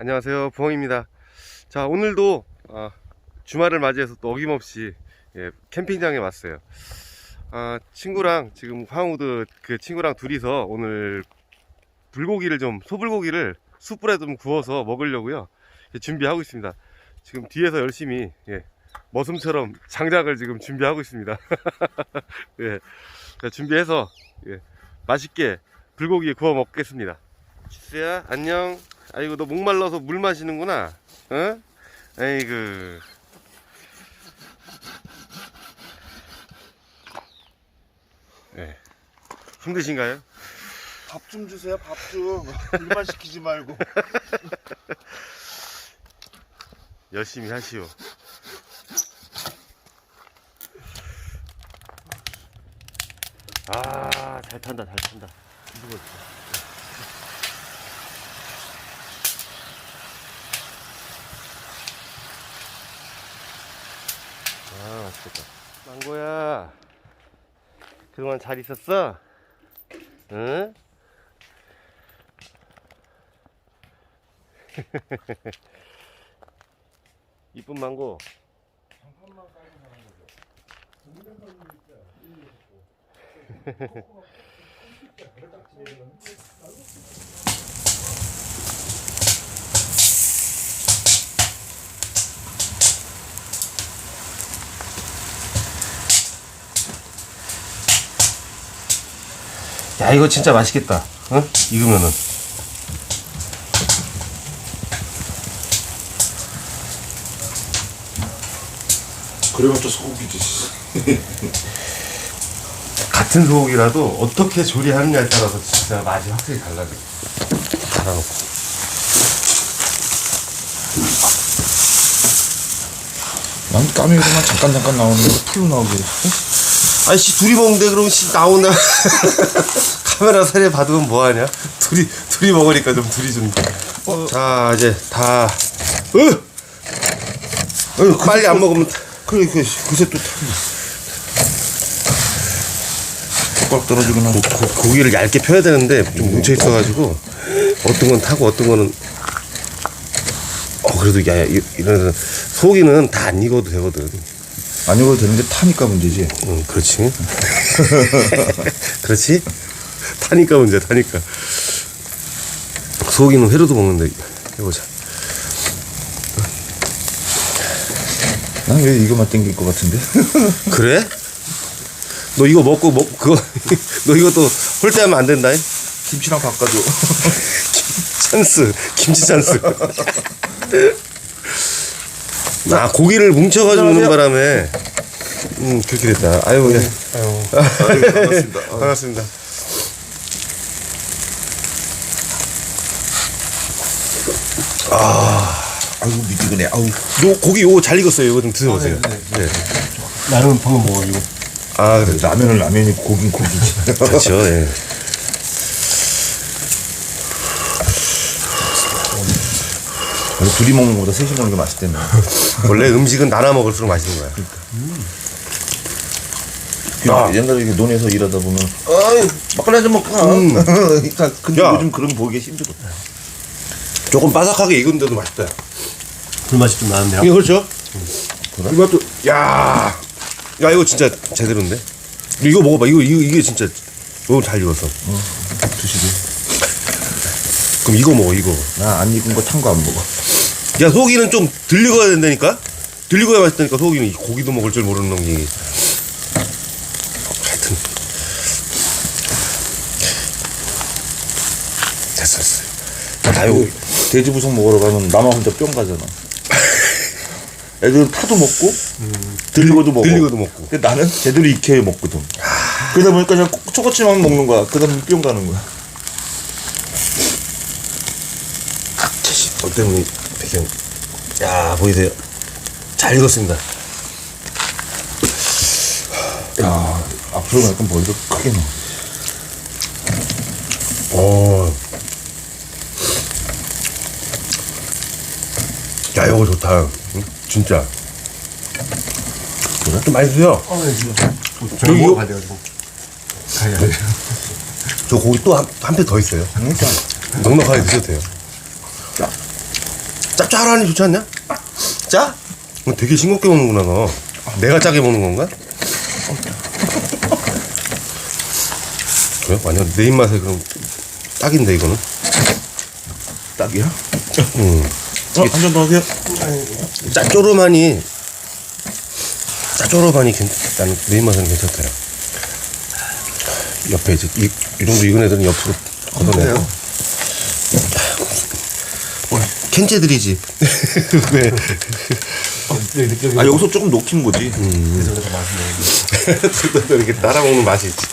안녕하세요. 부엉입니다. 자 오늘도 아, 주말을 맞이해서 또 어김없이 예, 캠핑장에 왔어요. 아, 친구랑 지금 황우드 그 친구랑 둘이서 오늘 불고기를 좀 소불고기를 숯불에 좀 구워서 먹으려고요. 예, 준비하고 있습니다. 지금 뒤에서 열심히 예, 머슴처럼 장작을 지금 준비하고 있습니다. 예, 자, 준비해서 예, 맛있게 불고기 구워 먹겠습니다. 지수야 안녕 아이고 너 목말라서 물 마시는구나 어? 아이고 네. 힘드신가요? 밥 좀 주세요, 밥 좀. 일만 시키지 말고. 열심히 하시오 아 잘 탄다 잘 탄다 무거워 아 맛있겠다 망고야 그동안 잘 있었어? 응? 이쁜 망고 야 이거 진짜 맛있겠다 응? 익으면은 또 소고기지. 같은 소고기라도 어떻게 조리하느냐에 따라서 진짜 맛이 확실히 달라져 갈아놓고 난 까메기만 잠깐 잠깐 나오는 거 풀로 나오게. 아이씨 둘이 먹는데 그럼 씨 나오나 카메라 세례 받으면 뭐하냐? 둘이 둘이 먹으니까 좀 둘이 좀. 어, 자 이제 다. 으! 어, 빨리 안 먹으면 그래 그 그새 또 꽉 떨어지긴 하고. 고, 고기를 얇게 펴야 되는데 좀 뭉쳐 있어가지고 어떤 건 타고 어떤 거는 어 그래도 야 이- 이런 소고기는 다 안 익어도 되거든 안 익어도 되는데 타니까 문제지. 응 그렇지 그렇지 타니까 문제 타니까 소고기는 회로도 먹는데 해보자 난 왜 이거만 땡길 것 같은데? 그래? 너 이거 먹고 먹 그거 너 이거 또 홀대하면 안 된다 잉? 김치랑 바꿔줘. 찬스 김치 찬스 아 고기를 뭉쳐가지고 오는 바람에 음 그렇게 됐다 아유 예. 아유 반갑습니다. 반갑습니다 아이고 미지근해. 아우. 요 고기 요거 잘 익었어요 이거 좀 드셔보세요 네. 나는 방금 먹어 이거 아 그래 라면은 라면이 고긴 고기지. 그렇죠 예. 둘이 먹는 것보다 셋이 먹는 게 맛있다며. 원래 음식은 나눠 먹을수록 맛있는 거야 아. 옛날에 이렇게 논에서 일하다 보면 아이 막걸리 한잔 먹고 가. 그러니까 근데 야. 요즘 그런 거 보기 힘들어. 조금 바삭하게 익은데도 맛있다 불맛이 좀 나는데요. 이게 그렇죠 이 맛도 야, 야 이거 진짜 제대로인데 이거 먹어봐 이거 이거 이게 진짜 너무 잘 익었어 드시게. 그럼 이거 먹어 이거 나 안 익은 거 탄 거 안 먹어. 야 소고기는 좀덜 익어야 된다니까 덜 익어야 맛있다니까 소고기는 이 고기도 먹을 줄 모르는 놈이 하여튼 됐어 됐어 자 이거 돼지 부속 먹으러 가면 나만 혼자 뿅 가잖아. 애들은 타도 먹고 들리고도 먹고. 들리고도 먹고. 근데 나는 제대로 익혀야 먹거든. 그러다 보니까 그냥 꼭 초코치만 먹는 거야. 그러다 보면 뿅 가는 거야. 자식 너 때문에 배경 야 보이세요 잘 익었습니다 야 앞으로 약간 머리가 크게 나. 어. 야, 이거 좋다. 응? 진짜. 그래? 좀 많이 드세요. 어, 네, 지금. 저기 저기 이거- 먹어야 돼가지고. 가야 돼. 저 고기 또 한 한 팩 더 있어요. 그러니까 넉넉하게 드셔도 돼요. 짭짤하니 좋지 않냐? 짜? 어, 되게 싱겁게 먹는구나 너. 내가 짜게 먹는 건가? 그래? 완전 내 입맛에 그럼 딱인데 이거는. 딱이야? 음. 어, 한잔 더 하세요. 짜조름하니 짜조름하니 괜 나는 내 입맛에는 괜찮대요. 옆에 이제 이, 이 정도 익은 애들은 옆으로 걷어내고. 캔제들이지. 왜? 아, 여기서 조금 녹힌 거지. 그래서 더 맛있네. 또 이렇게 따라 먹는 맛이 있지.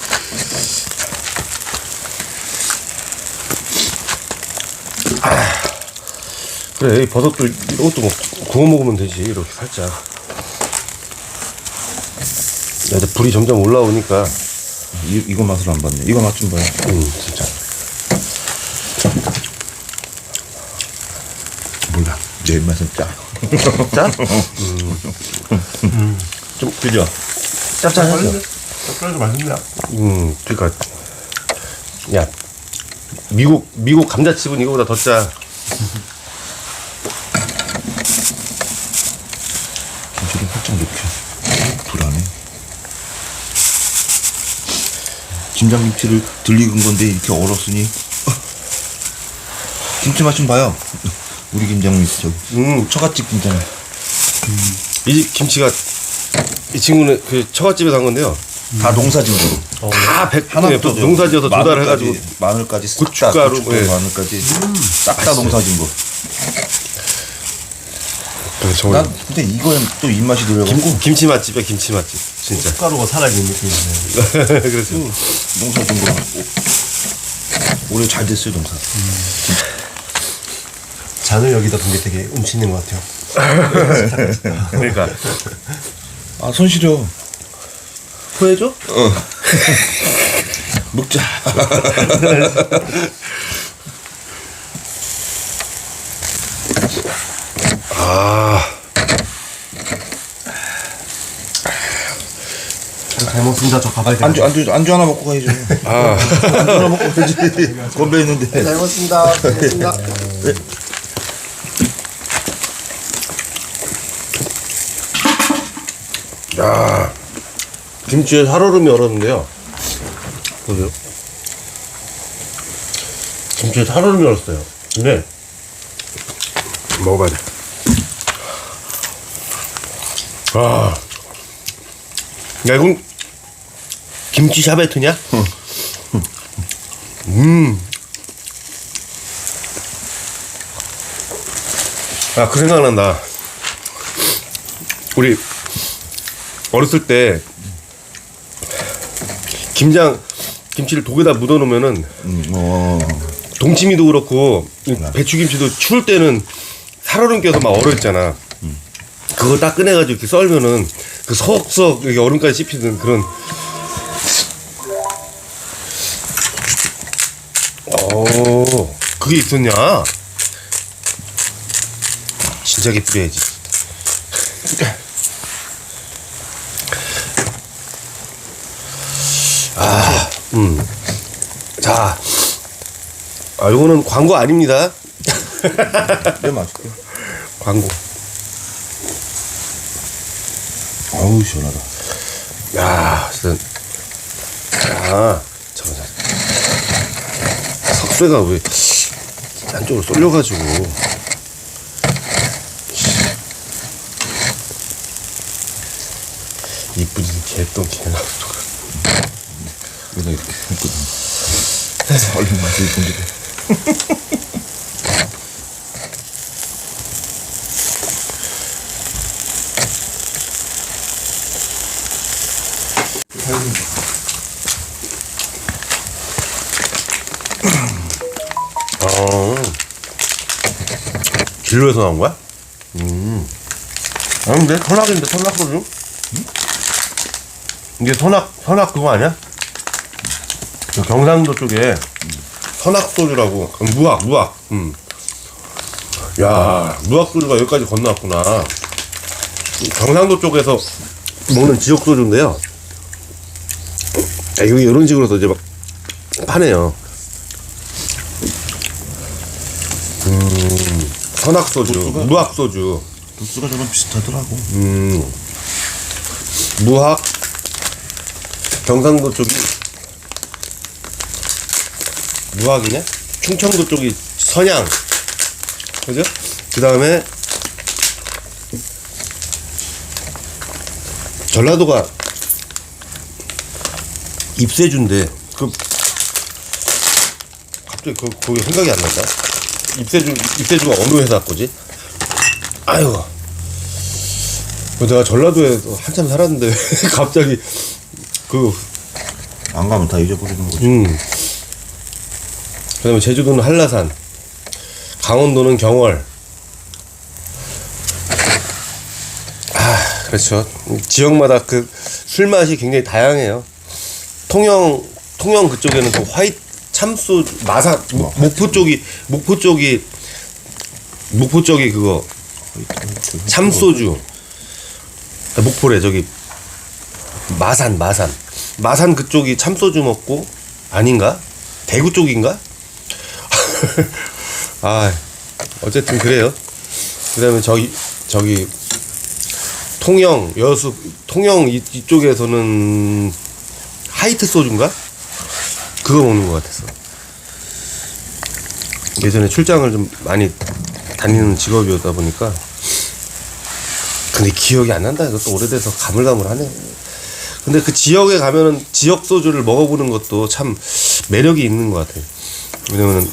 아, 그래 이 버섯도 이것도 뭐 구워 먹으면 되지 이렇게 살짝. 야, 이제 불이 점점 올라오니까 이, 이거 맛을 안 봤네. 이거 맛 좀 봐요. 음 진짜 내 입맛은 짜. 짠? 좀, 그죠? 짭짤하죠? 짭짤해서 맛있네. 음 그러니까 야 미국 미국 감자칩은 이거보다 더 짜. 김치를 살짝 녹여. 불안해. 김장김치를 덜 익은 건데 이렇게 얼었으니. 김치 맛 좀 봐요. 우리 김장김치 저기. 음 처갓집 김장. 이집 김치가 이 친구는 그 처갓집에서 한 건데요. 다 농사진 거로. 다 백, 하나부터 네, 저 농사지어서 조달해가지고 마늘까지, 마늘까지 싹 고춧가루, 다 고춧가루 예. 마늘까지 싹 다 농사진 거. 그래서 저 난 근데 이거엔 또 입맛이 김, 김치 맛집이야 김치 맛집 진짜 숟가루가 살아있는 느낌이네. 그래서 농사진 거 올해 잘 됐어요 농사. 잔을 여기다 둔 게 되게 운치 있는 것 같아요. 그러니까 아 손 시려. 포해줘? 어. 먹자. 아 잘 먹습니다. 저 가봐야 돼요. 안주 안주 안주 하나 먹고 가야죠. 아. 안주 하나 먹고 가야지. 건배 있는데. 잘 먹습니다. 잘 먹습니다. 야 김치에 살얼음이 얼었는데요 보세요 김치에 살얼음이 얼었어요 근데 먹어봐야 돼 아. 야 이건 김치 샤베트냐? 음. 아, 그 생각난다. 우리 어렸을 때 김장 김치를 독에다 묻어 놓으면은 음, 어. 동치미도 그렇고 이 배추김치도 추울 때는 살얼음 껴서 막 얼어 있잖아. 그거 딱 꺼내가지고 이렇게 썰면은 그 석석 여기 얼음까지 씹히는 그런. 오, 그게 있었냐? 진작에 뿌려야지. 음. 자, 아, 요거는 광고 아닙니다. 네 맛있게. 광고. 아우 시원하다. 야, 진짜. 아, 잠깐만. 석쇠가 왜 안쪽으로 쏠려가지고. 이쁘지, 개똥 개나. 그래서 이렇게 했거든. 얼른 맛이 본데. 아, 길로에서 나온 거야? 음. 아, 근데 선악인데, 선악 소주? 이게 선악, 선악 그거 아니야? 저 경상도 쪽에 선악 소주라고. 음, 무악, 무악. 음. 야, 무악 소주가 여기까지 건너왔구나. 경상도 쪽에서 먹는 지역 소주인데요. 야, 이거 이런 식으로 해서 이제 막 파네요. 선악소주, 도수가- 무학소주, 도수가 저랑 비슷하더라고. 음, 무학, 경상도 쪽이 무학이냐? 충청도 쪽이 선양, 그죠? 그 다음에 전라도가 입세주인데 그 갑자기 그 거기 생각이 안 난다. 입세주 입세주가 어느 회사 거지? 그 내가 전라도에 한참 살았는데 갑자기 그 안 가면 다 잊어버리는 거지. 음. 그다음에 제주도는 한라산, 강원도는 경월. 아, 그렇죠. 지역마다 그 술 맛이 굉장히 다양해요. 통영 통영 그쪽에는 또 화이트 마산 목- 목포 쪽이 목포 쪽이 목포 쪽이 그거 참소주 아, 목포래 저기 마산 마산 마산 그쪽이 참소주 먹고 아닌가 대구 쪽인가 아 어쨌든 그래요 그다음에 저기 저기 통영 여수 통영 이, 이쪽에서는 하이트 소주인가 그거 먹는 것 같았어 예전에 출장을 좀 많이 다니는 직업이었다 보니까 근데 기억이 안 난다. 이것도 오래돼서 가물가물하네. 근데 그 지역에 가면은 지역 소주를 먹어보는 것도 참 매력이 있는 것 같아요. 왜냐면은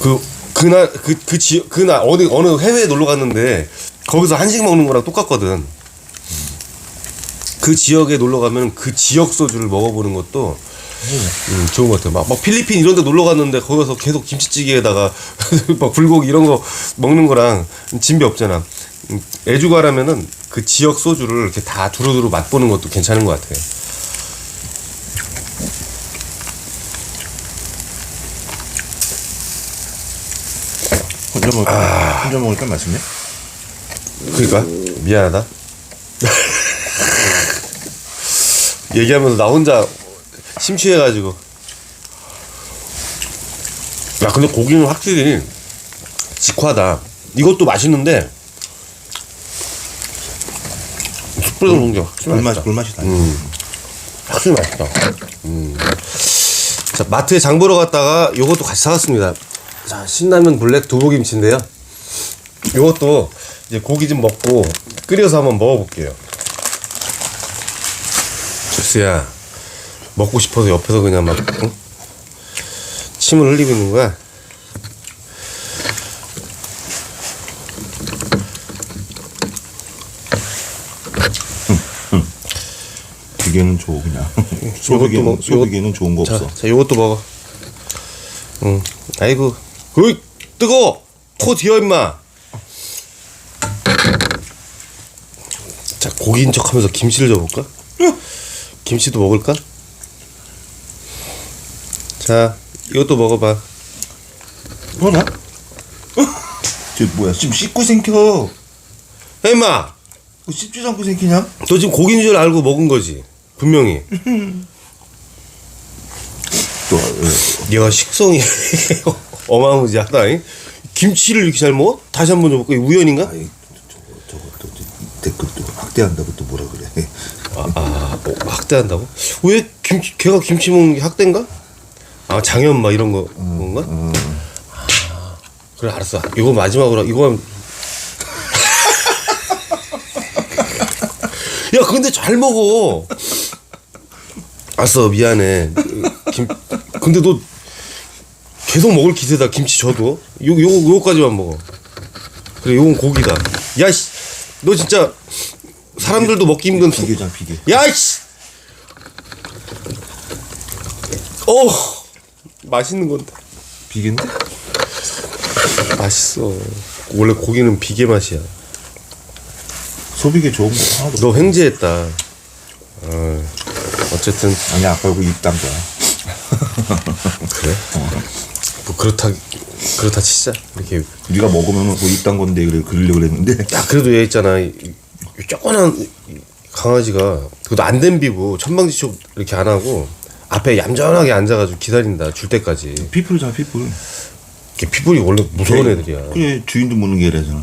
그 그날 그그 지역 그날 어디 어느 해외에 놀러 갔는데 거기서 한식 먹는 거랑 똑같거든. 그 지역에 놀러 가면 그 지역 소주를 먹어보는 것도 음, 좋은 것 같아요. 막, 막 필리핀 이런 데 놀러 갔는데 거기서 계속 김치찌개에다가 막 불고기 이런 거 먹는 거랑 진비 없잖아. 음, 애주 가라면은 그 지역 소주를 이렇게 다 두루두루 맛보는 것도 괜찮은 것 같아요. 혼자 먹으니까, 혼자 먹으니까 맛있네. 그러니까 미안하다. 얘기하면서 나 혼자 심취해가지고. 야 근데 고기는 확실히 직화다. 이것도 맛있는데 숯불에서 먹는 게 확실히 맛있다. 불맛이 다. 확실히 맛있다. 음. 자, 마트에 장 보러 갔다가 요것도 같이 사왔습니다. 자, 신라면 블랙 두부김치인데요. 요것도 이제 고기 좀 먹고 끓여서 한번 먹어볼게요. 주스야, 먹고 싶어서 옆에서 그냥 막, 응? 침을 흘리고 있는 거야. 비계는 줘, 그냥. 소비계는, 먹- 소비계는 좋은 거 자, 없어. 자, 요것도 먹어. 응. 아이고. 으이, 뜨거! 코 뒤어, 임마! 자, 고기인 척 하면서 김치를 줘볼까? 김치도 먹을까? 자, 이것도 먹어봐. 뭐라? 저 뭐야, 지금 씻고 생겨. 야, 임마! 뭐 씹지도 않고 생기냐? 너 지금 고기인 줄 알고 먹은 거지. 분명히. 또, 예. 얘가 식성이 어마무지하다. 잉? 김치를 이렇게 잘 먹어? 다시 한번 줘볼까? 우연인가? 아이, 저거, 저거, 또, 댓글 또 확대한다고 또 뭐라 그래. 아, 아 뭐, 학대한다고? 왜 김치, 걔가 김치 먹는 게 학대인가? 아, 장염 막 이런 거, 뭔가? 아, 그래, 알았어. 이거 마지막으로, 이거 하면. 야, 근데 잘 먹어. 알았어, 미안해. 김, 근데 너 계속 먹을 기세다, 김치 줘도. 요, 요, 요거까지만 먹어. 그래, 요건 고기다. 야, 씨. 너 진짜 사람들도 먹기 힘든 소- 비계잖아, 비계. 야이씨! 어 맛있는 건데 비계인데? 맛있어. 원래 고기는 비계 맛이야. 소비계 좋은 거 하나도 너 횡재했다. 어, 어쨌든 아니 아까 이거 입단 거야. 그래. 뭐 그렇다 그렇다 치자. 이렇게 네가 먹으면 그 입단 건데 그래 그러려 그랬는데 야 그래도 얘 있잖아. 이- 이 조그만 이 강아지가 그것도 안 댐비고 천방지축 이렇게 안 하고 앞에 얌전하게 앉아가지고 기다린다 줄 때까지. 피플이잖아 피플. 이게 피부이 원래 무서운 애들이야. 그래 주인도 모르는 게 이래잖아.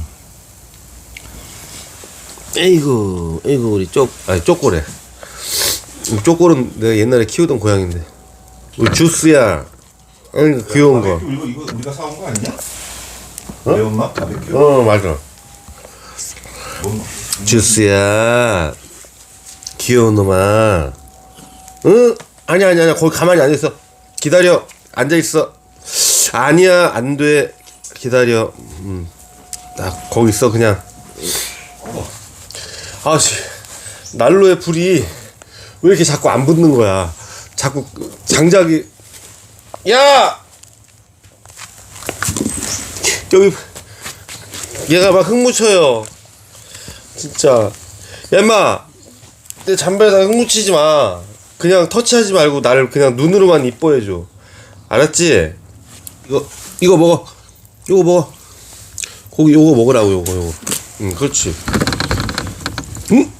에이구, 에이구 우리 쪼, 아니 쪼꼬래. 이 쪼꼬는 내가 옛날에 키우던 고양인데. 우리 주스야. 아니 그 귀여운 거. 이거 이거 우리가 사온 거 아니냐? 매운맛 바베큐. 어 맞아. 주스야. 귀여운 놈아. 응? 아니야 아니야 아니야 거기 가만히 앉아 있어. 기다려. 앉아 있어. 아니야 안 돼. 기다려. 음. 딱 거기 있어 그냥. 아씨 난로에 불이 왜 이렇게 자꾸 안 붙는 거야? 자꾸 장작이 야 여기 얘가 막 흙 묻혀요. 진짜 야 임마 내 잠바에다 흙 묻히지 마. 그냥 터치하지 말고 나를 그냥 눈으로만 이뻐해줘. 알았지? 이거 이거 먹어. 이거 먹어. 고기 요거 먹으라고 요거 요거. 응 그렇지. 응?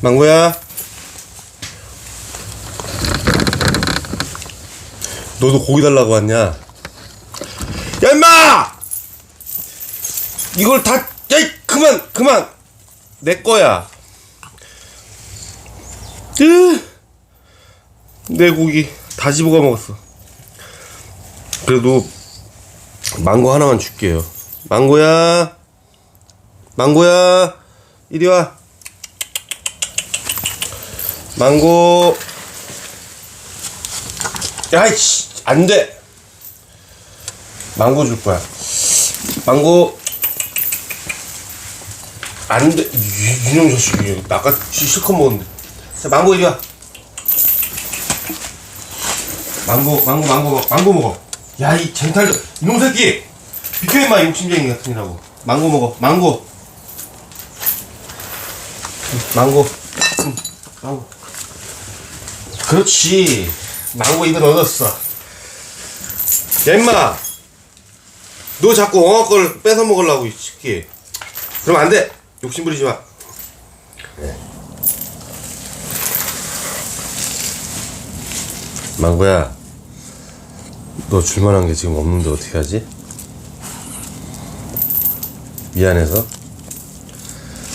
망고야. 너도 고기 달라고 왔냐? 야 임마! 이걸 다, 야 이, 그만 그만 내 거야. 으, 내 고기 다 집어가 먹었어. 그래도 망고 하나만 줄게요. 망고야, 망고야, 이리 와. 망고. 야이씨, 안 돼. 망고 줄 거야. 망고. 안 돼. 이- 이놈 자식이. 아까 시- 실컷 먹었는데. 자, 망고 이리 와. 망고, 망고, 망고. 망고 먹어. 야, 이 쟁탈, 이놈 새끼! 비켜, 임마, 욕심쟁이 같으니라고. 망고 먹어. 망고. 응, 망고. 응, 망고. 그렇지. 망고 입에 넣어줬어. 야, 임마! 너 자꾸 엉어 걸 뺏어 먹으려고, 이 새끼. 그럼 안 돼! 욕심 부리지 마. 망고야, 너 줄만한 게 지금 없는데 어떻게 하지? 미안해서?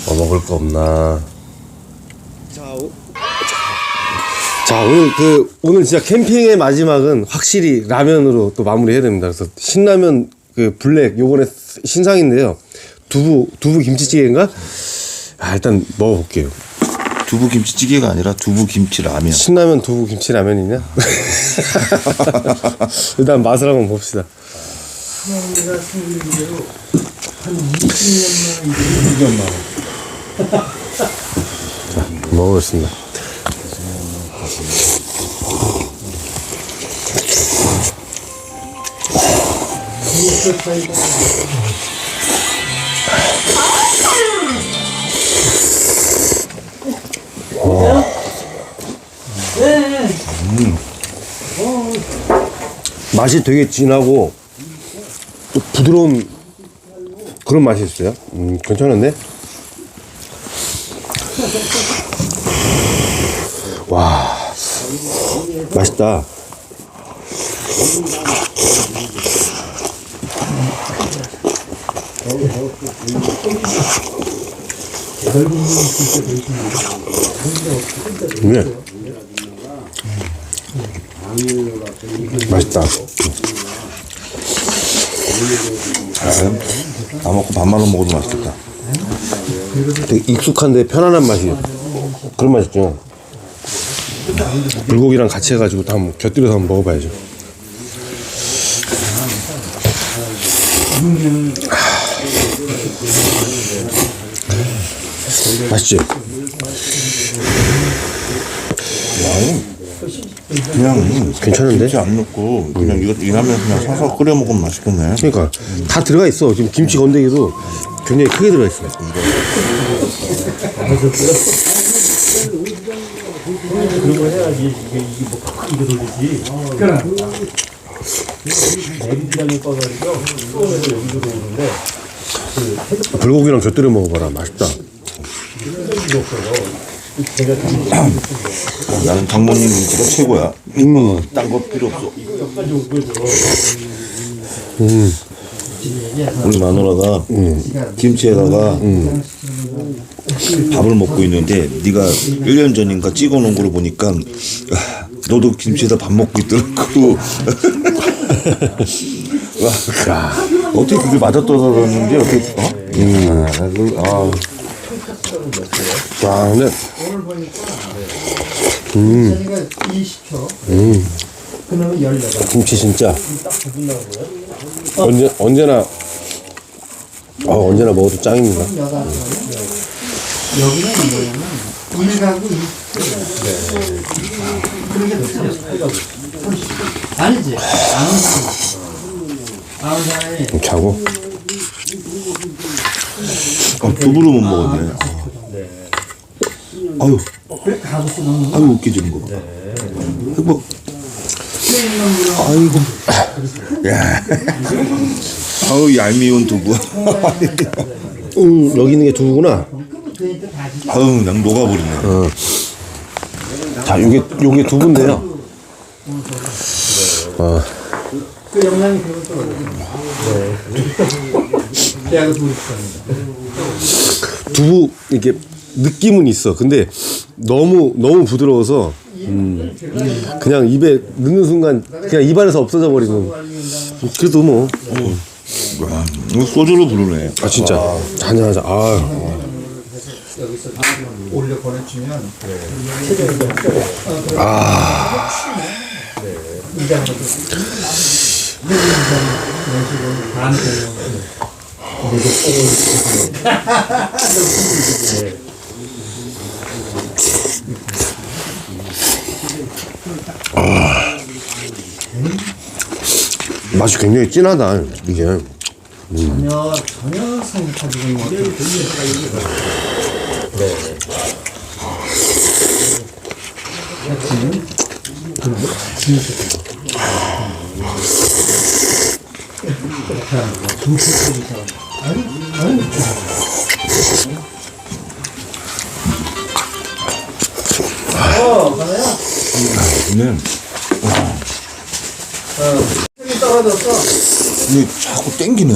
뭐 먹을 거 없나? 자 오늘 그 오늘 진짜 캠핑의 마지막은 확실히 라면으로 또 마무리해야 됩니다. 그래서 신라면 그 블랙 요번에 신상인데요. 두부 두부 김치찌개인가? 아 일단 먹어볼게요. 두부 김치찌개가 아니라 두부 김치 라면. 신라면 두부 김치 라면이냐? 일단 맛을 한번 봅시다. 자, 먹어보겠습니다. 맛이 되게 진하고 또 부드러운 그런 맛이 있어요. 음, 괜찮은데? 와, 맛있다. 네. 맛있다. 다 먹고 밥 말아 먹어도 맛있겠다. 되게 익숙한데 편안한 맛이에요. 그런 맛 있죠. 불고기랑 같이 해가지고 다 곁들여서 한번 먹어봐야죠. 맛있지? 그냥 괜찮은데? 김치 안 넣고 그냥 이거 이 라면 그냥 사서 끓여 먹으면 맛있겠네. 그러니까 다 들어가 있어. 지금 김치 건더기도 굉장히 크게 들어가 있어. 불고기랑 곁들여 먹어봐라. 맛있다. 나는 장모님 김치가 최고야. 음. 딴거 필요 없어. 우리 마누라가 김치에다가 밥을 먹고 있는데 네가 1년 전인가 찍어놓은 걸 보니까 아, 너도 김치에다 밥 먹고 있더라고. 와, 어떻게 그게 맞아떨어졌는지 어떻게 어? 음, 아, 그, 아. 와, 근데, 음. 20초. 그러면 18. 김치 진짜. 언제, 언제나, 어, 언제나 먹어도 짱입니다. 여기는 뭐냐면 1가구 20초. 그런 게 좋죠. 아니지. 사람. 아는 사람이 자고. 어, 두부를 못 먹었네. 아유, 가구수 너무 아유 웃기지는 거. 봐. 아이고, 아이고, 야, 아우 얄미운 두부. 음, 여기 있는 게 두부구나. 아우 그냥 녹아버리네. 자, 요게, 요게 두부인데요. 아, 그 네. 싶습니다. 두부, 이렇게, 느낌은 있어. 근데, 너무, 너무 부드러워서, 음, 그냥 입에 넣는 순간, 그냥 입안에서 없어져 버리는. 그래도 뭐, 와, 이거 소주로 부르네. 아, 진짜. 한잔 하자. 아, 올려 보내주면 맛이 굉장히 진하다, 이게. 전혀 전혀 생각하지 못 힘이 떨어졌어. 이게 자꾸 땡기네.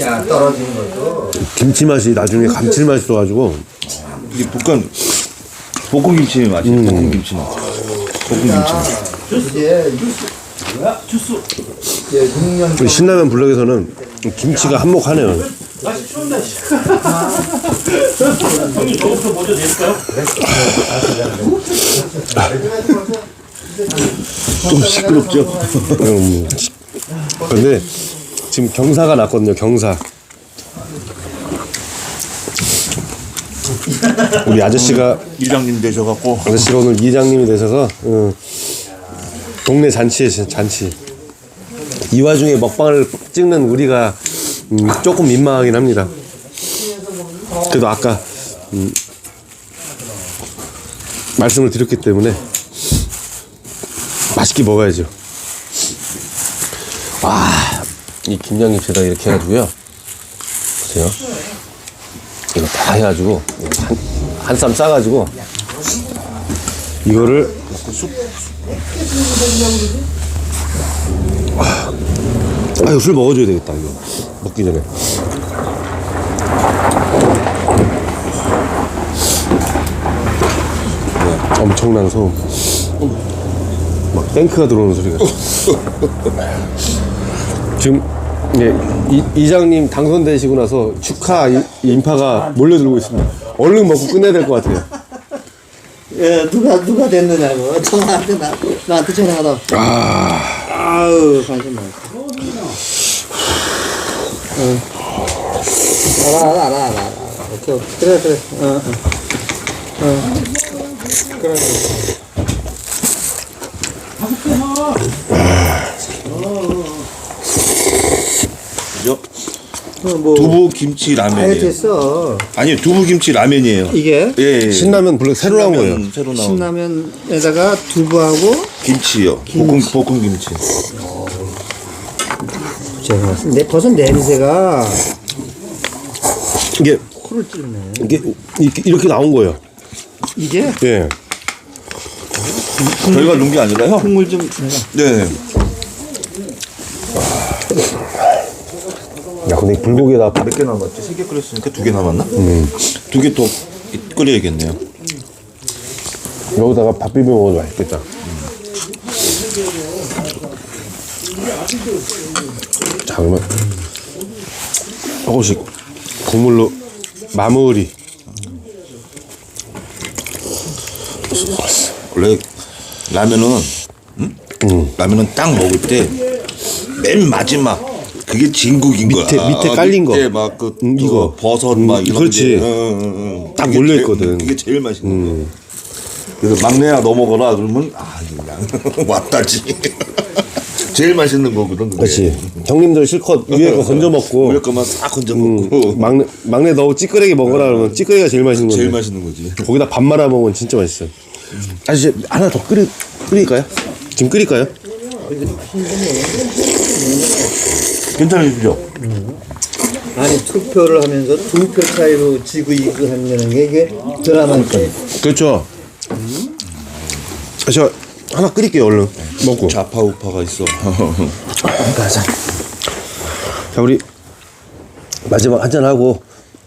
야 떨어지는 것도 김치 맛이 나중에 감칠맛이 있어가지고. 이게 볶은 볶은 김치 맛이. 볶은 김치 맛. 볶은 김치 맛. 이 제 주스 이제 6년 우리 신라면 블럭에서는 김치가 한몫하네요. 좀 시끄럽죠. 음. 근데 지금 경사가 났거든요. 경사. 우리 아저씨가 이장님 되셔갖고 아저씨가 오늘 이장님이 되셔서 어, 동네 잔치에 진- 잔치. 이 와중에 먹방을 찍는 우리가 음, 조금 민망하긴 합니다. 그래도 아까 음, 말씀을 드렸기 때문에 맛있게 먹어야죠. 아, 이 김장김치에다 이렇게 해가지고요. 보세요. 이거 다 해가지고 한쌈 싸가지고 이거를 아, 아유 술 먹어줘야 되겠다 이거 먹기 전에. 네, 엄청난 소음. 막 탱크가 들어오는 소리가. 지금 네, 이, 이장님 당선되시고 나서 축하 이- 인파가 몰려들고 있습니다. 얼른 먹고 끝내야 될 것 같아요. 예, 누가 누가 됐느냐고 전화한테 나 나한테 전화하다. 아, 아우 관심 많어. 응. 알아 알아 알아 알아. 알아. 오케이 오케이. 그래 그래. 어 어. 어. 그래. 그죠? 어, 뭐 두부 김치 라면이에요. 됐어. 아니 두부 김치 라면이에요. 이게 예, 예. 신라면 블랙 새로 나온 거예요. 신라면 새로 나온 신라면에다가 두부하고 김치요. 볶음 볶음 김치. 제가 내 벌써 냄새가 이게 코를 찌르네. 이게 이렇게, 이렇게 나온 거예요. 이게 예. 저희가 넣은 게 아니라요. 국물 좀 내가. 네. 야, 근데 불고기에다 몇개 남았지? 세 개 끓였으니까 두 개 남았나? 두개더 끓여야겠네요. 여기다가 밥 비벼 먹어도 맛있겠다. 자, 그러면 조금씩 국물로 마무리. 원래 라면은 응? 라면은 딱 먹을 때 맨 마지막 그게 진국인 밑에- 거야. 밑에 깔린 거. 밑에 막그 음, 이거. 버섯 음, 막 이런 그렇지. 게 응, 응, 응. 딱 그게 몰려 제일- 있거든. 그게 제일 맛있는 거. 그래서 막내야 너 먹어라 그러면 아 그냥 왔다지. 제일 맛있는 거거든. 그게. 그렇지. 형님들 실컷 위에 거 건져 먹고 위에 거만 싹 건져 음, 먹고 막내 막내 너무 찌끄레기 먹어라 그러면 찌끄레기가 제일 맛있는 건데. 제일 맛있는 거지. 거기다 밥 말아 먹으면 진짜 맛있어요. 아저씨 하나 더 끓이 끓일까요? 지금 끓일까요? 괜찮으시죠? 아니 투표를 하면서 두 표 차이로 지고 이고 하는 게 이게 드라마니까. 그렇죠. 아, 저 하나 끓일게요 얼른 먹고. 좌파 우파가 있어. 가자. 자 우리 마지막 한잔 하고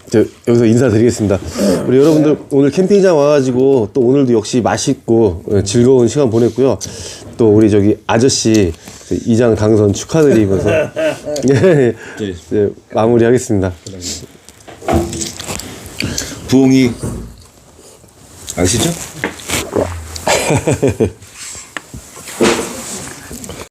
저 여기서 인사드리겠습니다. 우리 여러분들 오늘 캠핑장 와가지고 또 오늘도 역시 맛있고 어, 즐거운 시간 보냈고요. 또 우리 저기 아저씨 저 이장 당선 축하드리면서 예, 예, 마무리하겠습니다. 부엉이 아시죠?